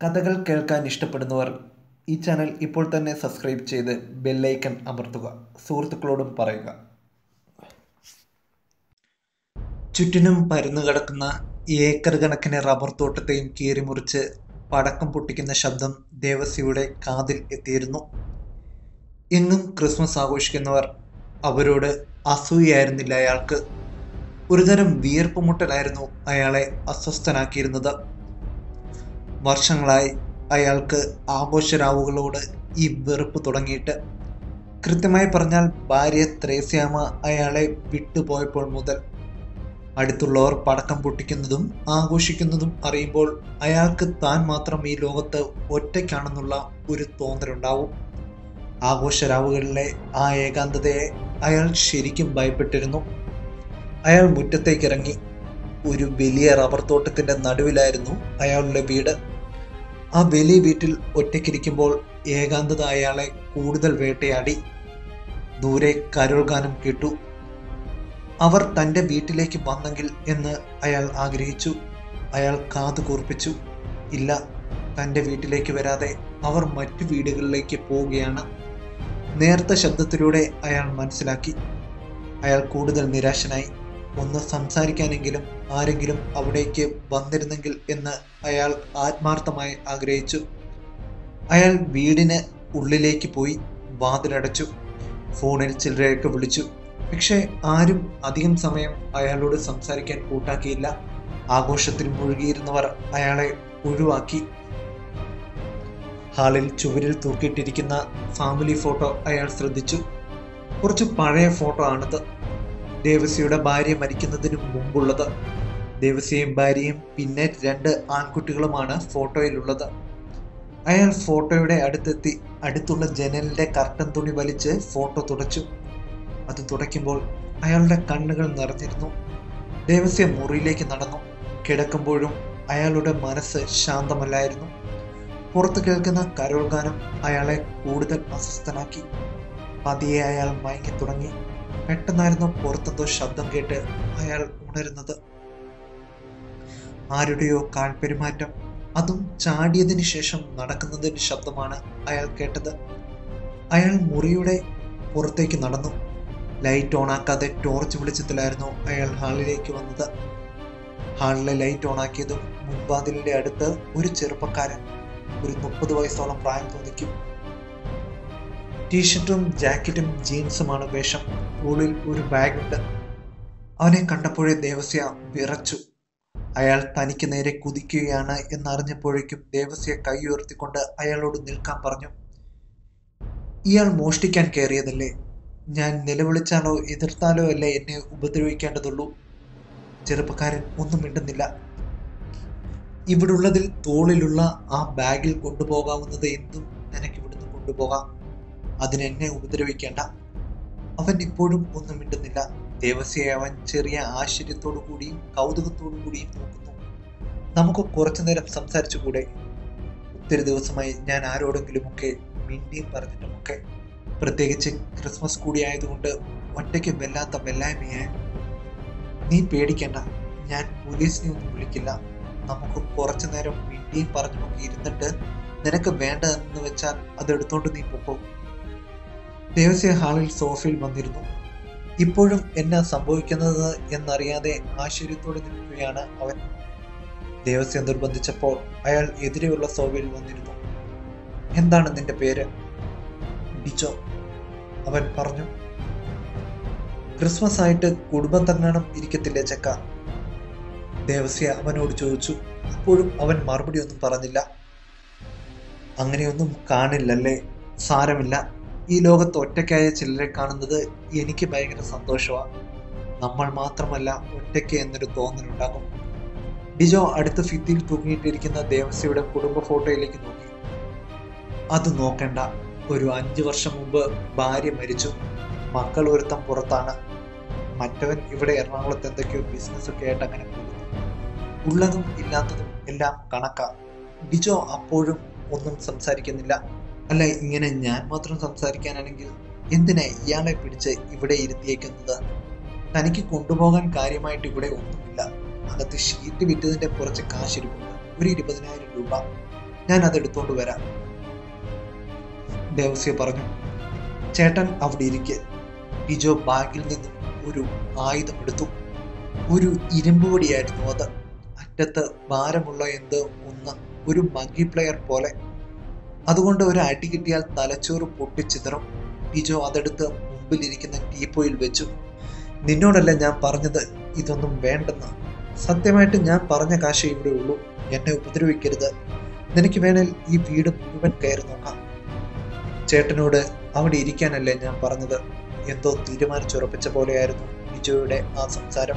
കഥകൾ കേൾക്കാൻ ഇഷ്ടപ്പെടുന്നവർ ഈ ചാനൽ ഇപ്പോൾ തന്നെ സബ്സ്ക്രൈബ് ചെയ്ത് ബെല്ലൈക്കൺ അമർത്തുക. സുഹൃത്തുക്കളോടും പറയുക. ചുറ്റിനും പരന്നു കിടക്കുന്ന ഏക്കർ കണക്കിന് റബ്ബർ തോട്ടത്തെയും കീറിമുറിച്ച് പടക്കം പൊട്ടിക്കുന്ന ശബ്ദം ദേവസ്യയുടെ കാതിൽ എത്തിയിരുന്നു. എങ്ങും ക്രിസ്മസ് ആഘോഷിക്കുന്നവർ അവരോട് അസൂയായിരുന്നില്ല അയാൾക്ക്. ഒരുതരം വിയർപ്പ് മുട്ടലായിരുന്നു അയാളെ അസ്വസ്ഥനാക്കിയിരുന്നത്. വർഷങ്ങളായി അയാൾക്ക് ആഘോഷരാവുകളോട് ഈ വെറുപ്പ് തുടങ്ങിയിട്ട്. കൃത്യമായി പറഞ്ഞാൽ ഭാര്യ ത്രേസ്യാമ അയാളെ വിട്ടുപോയപ്പോൾ മുതൽ അടുത്തുള്ളവർ പടക്കം പൊട്ടിക്കുന്നതും ആഘോഷിക്കുന്നതും അറിയുമ്പോൾ അയാൾക്ക് താൻ മാത്രം ഈ ലോകത്ത് ഒറ്റയ്ക്കാണെന്നുള്ള ഒരു തോന്നലുണ്ടാവും. ആഘോഷരാവുകളിലെ ആ ഏകാന്തതയെ അയാൾ ശരിക്കും ഭയപ്പെട്ടിരുന്നു. അയാൾ മുറ്റത്തേക്കിറങ്ങി. ഒരു വലിയ റബ്ബർ തോട്ടത്തിന്റെ നടുവിലായിരുന്നു അയാളുടെ വീട്. ആ വലിയ വീട്ടിൽ ഒറ്റയ്ക്കിരിക്കുമ്പോൾ ഏകാന്തത അയാളെ കൂടുതൽ വേട്ടയാടി. ദൂരെ കരോൾ ഗാനം കേട്ടു. അവർ തന്റെ വീട്ടിലേക്ക് വന്നെങ്കിൽ എന്ന് അയാൾ ആഗ്രഹിച്ചു. അയാൾ കാതു കൂർപ്പിച്ചു. ഇല്ല തന്റെ വീട്ടിലേക്ക് വരാതെ അവർ മറ്റു വീടുകളിലേക്ക് പോവുകയാണ്. നേർത്ത ശബ്ദത്തിലൂടെ അയാൾ മനസ്സിലാക്കി. അയാൾ കൂടുതൽ നിരാശനായി. ഒന്ന് സംസാരിക്കാനെങ്കിലും ആരെങ്കിലും അവിടേക്ക് വന്നിരുന്നെങ്കിൽ എന്ന് അയാൾ ആത്മാർത്ഥമായി ആഗ്രഹിച്ചു. അയാൾ വീടിന് ഉള്ളിലേക്ക് പോയി വാതിലടച്ചു. ഫോണിൽ ചിലരെയൊക്കെ വിളിച്ചു. പക്ഷേ ആരും അധികം സമയം അയാളോട് സംസാരിക്കാൻ കൂട്ടാക്കിയില്ല. ആഘോഷത്തിൽ മുഴുകിയിരുന്നവർ അയാളെ ഒഴിവാക്കി. ഹാളിൽ ചുവരിൽ തൂക്കിയിട്ടിരിക്കുന്ന ഫാമിലി ഫോട്ടോ അയാൾ ശ്രദ്ധിച്ചു. കുറച്ച് പഴയ ഫോട്ടോ ആണിത്. ദേവസ്യയുടെ ഭാര്യ മരിക്കുന്നതിന് മുമ്പുള്ളത്. ദേവസ്യയും ഭാര്യയും പിന്നെ രണ്ട് ആൺകുട്ടികളുമാണ് ഫോട്ടോയിലുള്ളത്. അയാൾ ഫോട്ടോയുടെ അടുത്തെത്തി അടുത്തുള്ള ജനലിന്റെ കർട്ടൻ തുണി വലിച്ച് ഫോട്ടോ തുടച്ചു. അത് തുടയ്ക്കുമ്പോൾ അയാളുടെ കണ്ണുകൾ നിറഞ്ഞിരുന്നു. ദേവസ്യ മുറിയിലേക്ക് നടന്നു. കിടക്കുമ്പോഴും അയാളുടെ മനസ്സ് ശാന്തമല്ലായിരുന്നു. പുറത്ത് കേൾക്കുന്ന കരോൾ ഗാനം അയാളെ കൂടുതൽ അസ്വസ്ഥനാക്കി. പതിയെ അയാൾ മയങ്ങി തുടങ്ങി പെട്ടെന്നായിരുന്നു പുറത്തെന്തോ ശബ്ദം കേട്ട് അയാൾ ഉണരുന്നത്. ആരുടെയോ കാൽപെരുമാറ്റം അതും ചാടിയതിനു ശേഷം നടക്കുന്നതിന്റെ ശബ്ദമാണ് അയാൾ കേട്ടത്. അയാൾ മുറിയുടെ പുറത്തേക്ക് നടന്നു. ലൈറ്റ് ഓണാക്കാതെ ടോർച്ച് വെളിച്ചത്തിലായിരുന്നു അയാൾ ഹാളിലേക്ക് വന്നത്. ഹാളിലെ ലൈറ്റ് ഓണാക്കിയതും മുൻപാതിലിന്റെ അടുത്ത് ഒരു ചെറുപ്പക്കാരൻ ഒരു മുപ്പത് വയസ്സോളം പ്രായം തോന്നിക്കും. ടീഷർട്ടും ജാക്കറ്റും ജീൻസുമാണ് വേഷം. ഉള്ളിൽ ഒരു ബാഗുണ്ട് അവനെ കണ്ടപ്പോഴേ ദേവസ്യ വിറച്ചു. അയാൾ തനിക്ക് നേരെ കുതിക്കുകയാണ് എന്നറിഞ്ഞപ്പോഴേക്കും ദേവസ്യ കൈ ഉയർത്തിക്കൊണ്ട് അയാളോട് നിൽക്കാൻ പറഞ്ഞു. ഇയാൾ മോഷ്ടിക്കാൻ കയറിയതല്ലേ ഞാൻ നിലവിളിച്ചാലോ എതിർത്താലോ അല്ലേ എന്നെ ഉപദ്രവിക്കേണ്ടതുള്ളൂ? ചെറുപ്പക്കാരൻ ഒന്നും മിണ്ടുന്നില്ല. ഇവിടുള്ളതിൽ തോളിലുള്ള ആ ബാഗിൽ കൊണ്ടുപോകാവുന്നത് എന്തും നിനക്ക് ഇവിടുന്ന് കൊണ്ടുപോകാം. അതിനെന്നെ ഉപദ്രവിക്കേണ്ട. അവൻ ഇപ്പോഴും ഒന്നും മിണ്ടുന്നില്ല. ദേവസ്യയെ അവൻ ചെറിയ ആശ്ചര്യത്തോടു കൂടിയും കൗതുകത്തോടു കൂടിയും നോക്കുന്നു. നമുക്ക് കുറച്ചു നേരം സംസാരിച്ചുകൂടെ? ഒത്തിരി ദിവസമായി ഞാൻ ആരോടെങ്കിലുമൊക്കെ മിണ്ടിയും പറഞ്ഞിട്ടുമൊക്കെ. പ്രത്യേകിച്ച് ക്രിസ്മസ് കൂടി ആയതുകൊണ്ട് ഒറ്റയ്ക്ക് വല്ലാത്ത വെല്ലായ്മയെ. നീ പേടിക്കണ്ട. ഞാൻ പോലീസിനെ ഒന്നും വിളിക്കില്ല. നമുക്ക് കുറച്ചു നേരം മിണ്ടിയും പറഞ്ഞുമൊക്കെ ഇരുന്നിട്ട് നിനക്ക് വേണ്ടതെന്ന് വെച്ചാൽ അതെടുത്തോണ്ട് നീ പൊക്കോ. ദേവസ്യ ഹാളിൽ സോഫയിൽ വന്നിരുന്നു. ഇപ്പോഴും എന്നാ സംഭവിക്കുന്നത് എന്നറിയാതെ ആശ്ചര്യത്തോടെ നിൽക്കുകയാണ് അവൻ. ദേവസ്യ നിർബന്ധിച്ചപ്പോൾ അയാൾ എതിരെയുള്ള സോഫയിൽ വന്നിരുന്നു. എന്താണ് നിന്റെ പേര്? ഡിജോ അവൻ പറഞ്ഞു. ക്രിസ്മസ് ആയിട്ട് കുടുംബം തങ്ങാനും ഇരിക്കത്തില്ലേ ചക്ക? ദേവസ്യ അവനോട് ചോദിച്ചു. അപ്പോഴും അവൻ മറുപടി ഒന്നും പറഞ്ഞില്ല. അങ്ങനെയൊന്നും കാണില്ലല്ലേ? സാരമില്ല. ഈ ലോകത്ത് ഒറ്റയ്ക്കായ ചിലരെ കാണുന്നത് എനിക്ക് ഭയങ്കര സന്തോഷമാണ് നമ്മൾ മാത്രമല്ല ഒറ്റയ്ക്ക് എന്നൊരു തോന്നലുണ്ടാകും. ഡിജോ അടുത്ത ഫിത്തിയിൽ തൂങ്ങിയിട്ടിരിക്കുന്ന ദേവസ്യയുടെ കുടുംബ ഫോട്ടോയിലേക്ക് നോക്കി. അത് നോക്കണ്ട. ഒരു അഞ്ചു വർഷം മുമ്പ് ഭാര്യ മരിച്ചു. മക്കൾ ഒരുത്തം പുറത്താണ്. മറ്റവൻ ഇവിടെ എറണാകുളത്ത് എന്തൊക്കെയോ ബിസിനസ് ഒക്കെ ആയിട്ട് അങ്ങനെ പോകുന്നു. ഉള്ളതും ഇല്ലാത്തതും എല്ലാം കണക്കാ. ഡിജോ അപ്പോഴും ഒന്നും സംസാരിക്കുന്നില്ല. അല്ല ഇങ്ങനെ ഞാൻ മാത്രം സംസാരിക്കാനാണെങ്കിൽ എന്തിനാ ഇയാളെ പിടിച്ച് ഇവിടെ ഇരുത്തിയേക്കുന്നത്? തനിക്ക് കൊണ്ടുപോകാൻ കാര്യമായിട്ട് ഇവിടെ ഒന്നുമില്ല. അകത്ത് ഷീറ്റ് വിറ്റതിന്റെ കുറച്ച് കാശിരിപ്പുണ്ട്. ഒരു ഇരുപതിനായിരം രൂപ. ഞാൻ അത് എടുത്തോണ്ട് വരാം. ദേവസ്യ പറഞ്ഞു. ചേട്ടൻ അവിടെ ഇരിക്കെ. ബിജോ ബാഗിൽ നിന്നും ഒരു ആയുധം എടുത്തു. ഒരു ഇരുമ്പ് പൊടിയായിരുന്നു അത്. അറ്റത്ത് ഭാരമുള്ള എന്തോ ഒന്ന്. ഒരു മങ്കി പ്ലെയർ പോലെ. അതുകൊണ്ട് ഒരു അടി കിട്ടിയാൽ തലച്ചോറ് പൊട്ടിച്ചിതറും ടിജോ അതെടുത്ത് മുമ്പിലിരിക്കുന്ന ടീപ്പോയിൽ വെച്ചു. നിന്നോടല്ല ഞാൻ പറഞ്ഞത്? ഇതൊന്നും വേണ്ടെന്ന്. സത്യമായിട്ട് ഞാൻ പറഞ്ഞ കാശേ ഇവിടെ ഉള്ളൂ. എന്നെ ഉപദ്രവിക്കരുത്. നിനക്ക് വേണേൽ ഈ വീട് മുഴുവൻ കയറി നോക്കാം. ചേട്ടനോട് അവിടെ ഇരിക്കാനല്ലേ ഞാൻ പറഞ്ഞത്? എന്തോ തീരുമാനിച്ചുറപ്പിച്ച പോലെയായിരുന്നു ബിജോയുടെ ആ സംസാരം.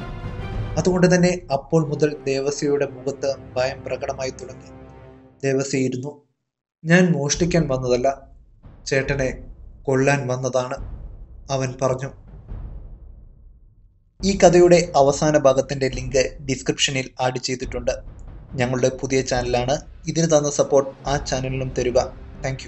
അതുകൊണ്ട് തന്നെ അപ്പോൾ മുതൽ ദേവസ്യയുടെ മുഖത്ത് ഭയം പ്രകടമായി തുടങ്ങി. ദേവസ്യ ഇരുന്നു. ഞാൻ മോഷ്ടിക്കാൻ വന്നതല്ല. ചേട്ടനെ കൊള്ളാൻ വന്നതാണ്. അവൻ പറഞ്ഞു. ഈ കഥയുടെ അവസാന ഭാഗത്തിന്റെ ലിങ്ക് ഡിസ്ക്രിപ്ഷനിൽ ആഡ് ചെയ്തിട്ടുണ്ട്. ഞങ്ങളുടെ പുതിയ ചാനലാണ്. ഇതിന് തന്ന സപ്പോർട്ട് ആ ചാനലിനും തരിക. താങ്ക്